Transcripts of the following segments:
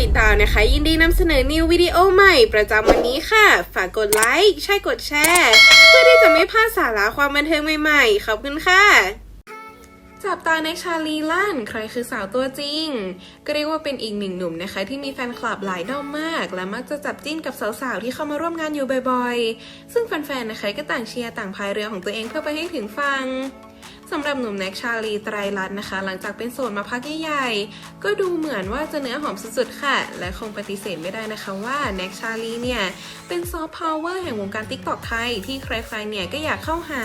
ติดตามนะคะ ยินดีนำเสนอนิววิดีโอใหม่ประจำวันนี้ค่ะ ฝากกดไลค์ใช่กดแชร์ เพื่อที่จะไม่พลาดสาระความบันเทิงใหม่ๆ ขอบคุณค่ะจับตาในชาลีลั่น ใครคือสาวตัวจริง ก็เรียกว่าเป็นอีกหนึ่งหนุ่มนะคะ ที่มีแฟนคลับหลายด้อมมาก และมักจะจับจิ้นกับสาวๆ ที่เข้ามาร่วมงานอยู่บ่อยๆ ซึ่งแฟนๆนะคะก็ต่างเชียร์ต่างพายเรือของตัวเองเพื่อไปให้ถึงฟัง สำหรับหนุ่มแน็กชาลีไตรรัตน์นะคะ หลังจากเป็นโสดมาพักใหญ่ๆ ก็ดูเหมือนว่าจะเนื้อหอมสุดๆ ค่ะ และคงปฏิเสธไม่ได้นะคะว่าแน็กชาลีเนี่ย เป็นซอฟต์พาวเวอร์แห่งวงการติ๊กต็อกไทย ที่ใครๆเนี่ยก็อยากเข้าหา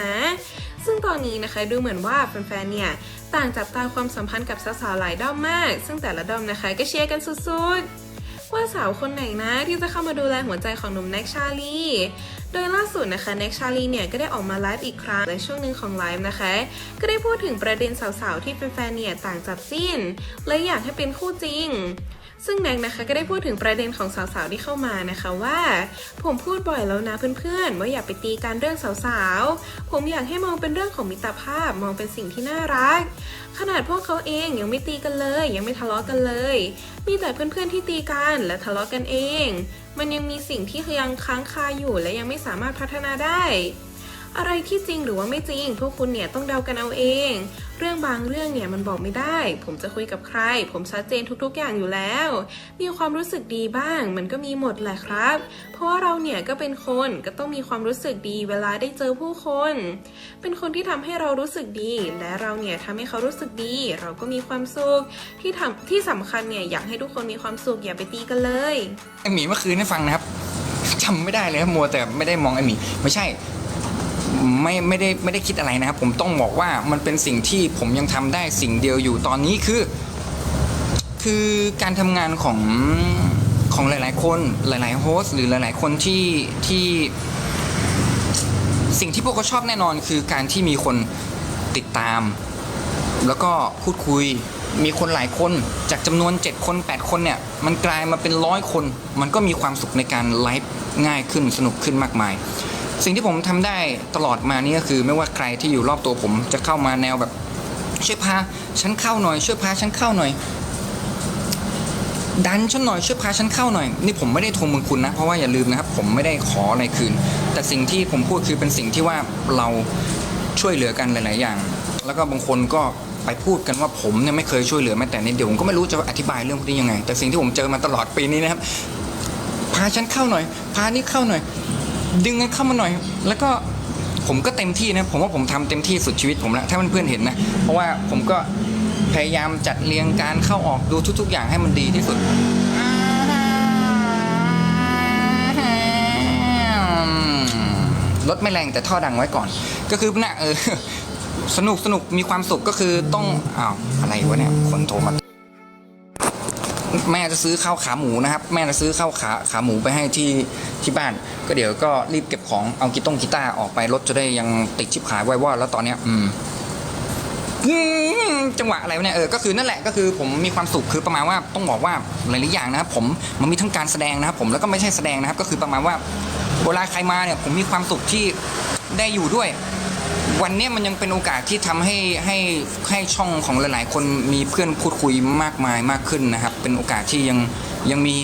ซึ่งตอนนี้นะคะดูเหมือนว่าแฟนๆ เนี่ย ต่างจับตาความสัมพันธ์กับสาวๆ หลายด้อมมาก ซึ่งแต่ละด้อมนะคะก็เชียร์กันสุดๆ ว่าสาวคนไหนนะที่จะเข้ามาดูแลหัวใจของหนุ่มแน็กชาลีโดยล่าสุดนะคะแน็กชาลีเนี่ยก็ได้ออกมาไลฟ์อีกครั้งในช่วงหนึ่งของไลฟ์นะคะ ก็ได้พูดถึงประเด็นสาวๆที่แฟนๆเนี่ยต่างจับจิ้น และอยากให้เป็นคู่จริง ซึ่งแน็กนะคะก็ได้พูดถึงประเด็นของสาวๆที่เข้ามานะคะว่า ผมพูดบ่อยแล้วนะเพื่อนๆ ว่าอย่าไปตีกันเรื่องสาวๆ ผมอยากให้มองเป็นเรื่องของมิตรภาพมองเป็นสิ่งที่น่ารัก ขนาดพวกเขาเองยังไม่ตีกันเลย ยังไม่ทะเลาะกันเลย มีแต่เพื่อนๆที่ตีกันและทะเลาะกันเอง มันยังมีสิ่งที่ยังค้างคาอยู่และยังไม่สามารถพัฒนาได้ อะไรที่จริงหรือว่าไม่จริง พวกคุณเนี่ยต้องเดากันเอาเอง เรื่องบางเรื่องเนี่ยมันบอกไม่ได้ ผมจะคุยกับใคร ผมชัดเจนทุกๆอย่างอยู่แล้ว มีความรู้สึกดีบ้าง มันก็มีหมดแหละครับ เพราะว่าเราเนี่ยก็เป็นคนก็ต้องมีความรู้สึกดีเวลาได้เจอผู้คน เป็นคนที่ทำให้เรารู้สึกดี และเราเนี่ยทำให้เขารู้สึกดี เราก็มีความสุขที่ทำที่สำคัญเนี่ยอยากให้ทุกคนมีความสุขอย่าไปตีกันเลยไอหมีเมื่อคืนให้ฟังนะครับจำไม่ได้เลยครับมัวแต่ไม่ได้มองไอหมีไม่ใช่ ไม่ไม่ได้ไม่ได้คิดอะไรนะครับ ผมต้องบอกว่ามันเป็นสิ่งที่ผมยังทำได้สิ่งเดียวอยู่ตอนนี้คือ คือการทำงานของของหลาย ๆ คนหลาย ๆ โฮสต์หรือหลาย ๆ คนที่ที่สิ่งที่พวกเขาชอบแน่นอนคือการที่มีคนติดตาม แล้วก็พูดคุยมีคนหลายคนจากจำนวน 7 คน 8 คนเนี่ย มันกลายมาเป็นร้อยคน มันก็มีความสุขในการไลฟ์ง่ายขึ้นสนุกขึ้นมากมาย สิ่งที่ผมทำได้ตลอดมานี่ก็คือ ไม่ว่าใครที่อยู่รอบตัวผมจะเข้ามาแนวแบบช่วยพาฉันเข้าหน่อยช่วยพาฉันเข้าหน่อย ดันฉันหน่อยช่วยพาฉันเข้าหน่อย นี่ผมไม่ได้ทวงบุญคุณนะ เพราะว่าอย่าลืมนะครับ ผมไม่ได้ขออะไรคืน แต่สิ่งที่ผมพูดคือเป็นสิ่งที่ว่าเราช่วยเหลือกันหลาย ๆ อย่าง แล้วก็บางคนก็ไปพูดกันว่าผมเนี่ยไม่เคยช่วยเหลือแม้แต่นิดเดียวผมก็ไม่รู้จะอธิบายเรื่องพวกนี้ยังไง แต่สิ่งที่ผมเจอมาตลอดปีนี้นะครับ พาฉันเข้าหน่อย พานี่เข้าหน่อย ดึงกันเข้ามาหน่อย แล้วก็ผมก็เต็มที่นะผมว่าผมทำเต็มที่สุดชีวิตผมแล้วถ้าเพื่อนๆเห็นนะ เพราะว่าผมก็พยายามจัดเรียงการเข้าออกดูทุก ๆ อย่างให้มันดีที่สุดรถไม่แรงแต่ท่อดังไว้ก่อน ก็คือนะเออสนุกสนุกมีความสุขก็คือต้องอ้าวอะไรวะเนี่ยคนโทรมา แม่จะซื้อข้าวขาหมูนะครับ แม่จะซื้อข้าวขาขาหมูไปให้ที่ที่บ้าน ก็เดี๋ยวก็รีบเก็บของเอากีตงกีตาร์ออกไปรถจะได้ยังติดชิบหายไว้ว่าแล้วตอนเนี้ยอืมอืมจังหวะอะไรวะเนี่ยเออก็คือนั่นแหละก็คือผมมีความสุขคือประมาณว่าต้องบอกว่าหลายๆอย่างนะครับผมมันมีทั้งการแสดงนะครับผมแล้วก็ไม่ใช่แสดงนะครับ ก็คือประมาณว่าเวลาใครมาเนี่ยผมมีความสุขที่ได้อยู่ด้วย วันนี้มันยังเป็นโอกาสที่ทำให้ให้ให้ช่องของหลาย ๆ คนมีเพื่อนพูดคุยมากมายมากขึ้นนะครับ เป็นโอกาสที่ยังยังมี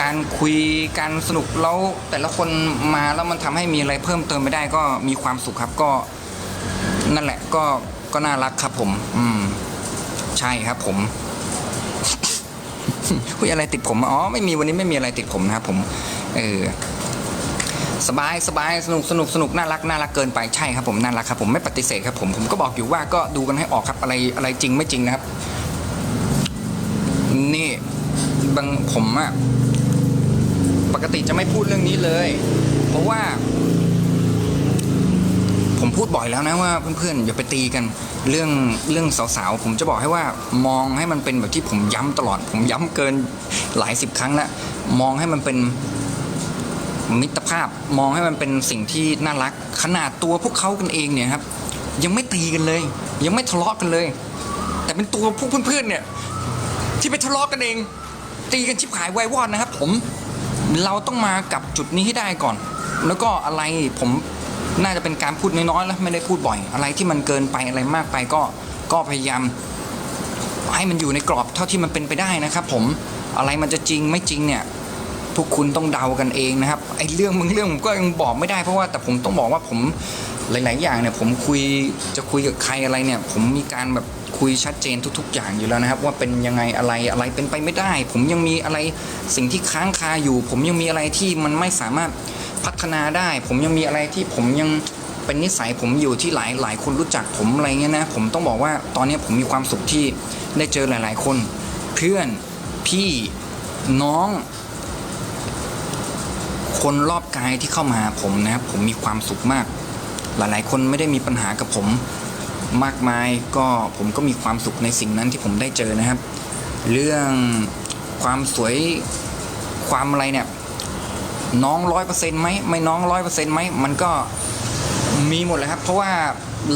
การคุยการสนุกแล้วแต่ละคนมาแล้วมันทำให้มีอะไรเพิ่มเติมไปได้ก็มีความสุขครับก็นั่นแหละก็ก็น่ารักครับผม อืม ใช่ครับผมคุยอะไรติดผมอ๋อไม่มีวันนี้ไม่มีอะไรติดผมนะครับผม เออ สบายสบายสนุกสนุกสนุกน่ารักน่ารักเกินไปใช่ครับผมน่ารักครับผมไม่ปฏิเสธครับผมผมก็บอกอยู่ว่าก็ดูกันให้ออกครับอะไรอะไรจริงไม่จริงนะครับ นี่บางผมอะปกติจะไม่พูดเรื่องนี้เลย เพราะว่า ผมพูดบ่อยแล้วนะว่าเพื่อนๆอย่าไปตีกันเรื่องเรื่องสาวๆผมจะบอกให้ว่ามองให้มันเป็นแบบที่ผมย้ำตลอด ผมย้ำเกินหลายสิบครั้งแล้วมองให้มันเป็น มิตรภาพมองให้มันเป็นสิ่งที่น่ารัก ขนาดตัวพวกเขากันเองเนี่ยครับ ยังไม่ตีกันเลย ยังไม่ทะเลาะกันเลย แต่เป็นตัวพวกเพื่อนๆเนี่ย ที่ไปทะเลาะกันเอง ตีกันชิบหายวายวอดนะครับ ผมเราต้องมากับจุดนี้ให้ได้ก่อน แล้วก็อะไรผมน่าจะเป็นการพูดน้อยๆแล้วไม่ได้พูดบ่อย อะไรที่มันเกินไปอะไรมากไปก็ก็พยายาม ให้มันอยู่ในกรอบเท่าที่มันเป็นไปได้นะครับ ผมอะไรมันจะจริงไม่จริงเนี่ย พวกคุณต้องเดากันเองนะครับไอ้เรื่องมึงเรื่องผมก็ยังบอกไม่ได้เพราะว่าแต่ผมต้องบอกว่าผมหลาย ๆ อย่างเนี่ยผมคุยจะคุยกับใครอะไรเนี่ย ผมมีการแบบคุยชัดเจนทุก ๆ อย่างอยู่แล้วนะครับ ว่าเป็นยังไงอะไรอะไรเป็นไปไม่ได้ ผมยังมีอะไรสิ่งที่ค้างคาอยู่ ผมยังมีอะไรที่มันไม่สามารถพัฒนาได้ ผมยังมีอะไรที่ผมยังเป็นนิสัยผมอยู่ที่หลายหลายคนรู้จักผมอะไรเงี้ยนะผมต้องบอกว่าตอนนี้ผมมีความสุขที่ได้เจอหลาย ๆ คน เพื่อนพี่น้อง คนรอบกายที่เข้ามาหาผมนะครับ ผมมีความสุขมาก หลายๆ คนไม่ได้มีปัญหากับผมมากมายก็ผมก็มีความสุขในสิ่งนั้นที่ผมได้เจอนะครับ เรื่องความสวยความอะไรเนี่ย น้องร้อยเปอร์เซ็นต์ไหมไม่น้องร้อยเปอร์เซ็นต์ไหมมันก็มีหมดเลยครับ เพราะว่า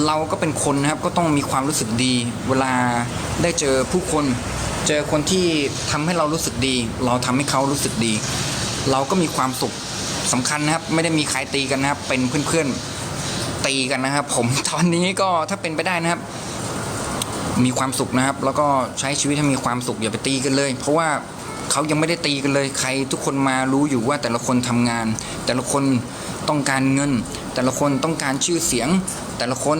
เราก็เป็นคนนะครับก็ต้องมีความรู้สึกดี เวลาได้เจอผู้คน เจอคนที่ทำให้เรารู้สึกดี เราทำให้เขารู้สึกดี เราก็มีความสุข สำคัญนะครับไม่ได้มีใครตีกันนะครับ เป็นเพื่อนๆตีกันนะครับ ผมตอนนี้ก็ถ้าเป็นไปได้นะครับ มีความสุขนะครับ แล้วก็ใช้ชีวิตให้มีความสุขอย่าไปตีกันเลย เพราะว่าเขายังไม่ได้ตีกันเลย ใครทุกคนมารู้อยู่ว่าแต่ละคนทำงาน แต่ละคนต้องการเงิน แต่ละคนต้องการชื่อเสียง แต่ละคน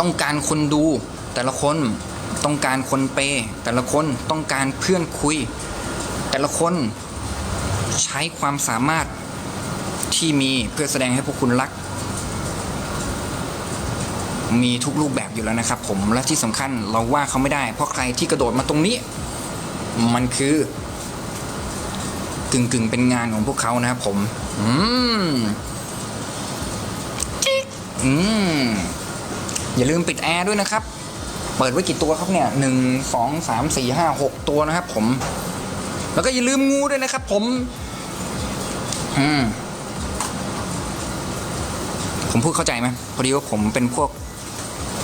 ต้องการคนดู แต่ละคนต้องการคนเปย์แต่ละคนต้องการเพื่อนคุย แต่ละคน ใช้ความสามารถที่มีเพื่อแสดงให้พวกคุณรัก มีทุกรูปแบบอยู่แล้วนะครับผมและที่สำคัญเราว่าเขาไม่ได้ เพราะใครที่กระโดดมาตรงนี้ มันคือกึ่งกึ่งๆเป็นงานของพวกเขานะครับผม อืมจิ๊กอืม อย่าลืมปิดแอร์ด้วยนะครับ เปิดไว้กี่ตัวครับเนี่ยหนึ่งสองสามสี่ห้าหกตัวนะครับผม แล้วก็อย่าลืมงูด้วยนะครับผม อืม ผมพูดเข้าใจไหมพอดีว่าผมเป็นพวก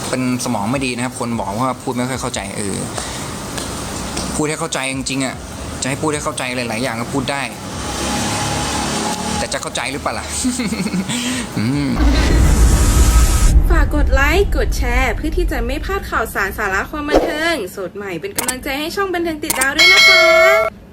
เป็นสมองไม่ดีนะครับ คนบอกว่าพูดไม่ค่อยเข้าใจเออพูดให้เข้าใจจริงๆอะจะให้พูดให้เข้าใจหลายๆอย่างก็พูดได้ แต่จะเข้าใจหรือเปล่าล่ะฝากกดไลค์ กดแชร์ เพื่อที่จะไม่พลาดข่าวสารสาระความบันเทิง สดใหม่เป็นกำลังใจให้ช่องบันเทิงติดดาวด้วยนะคะ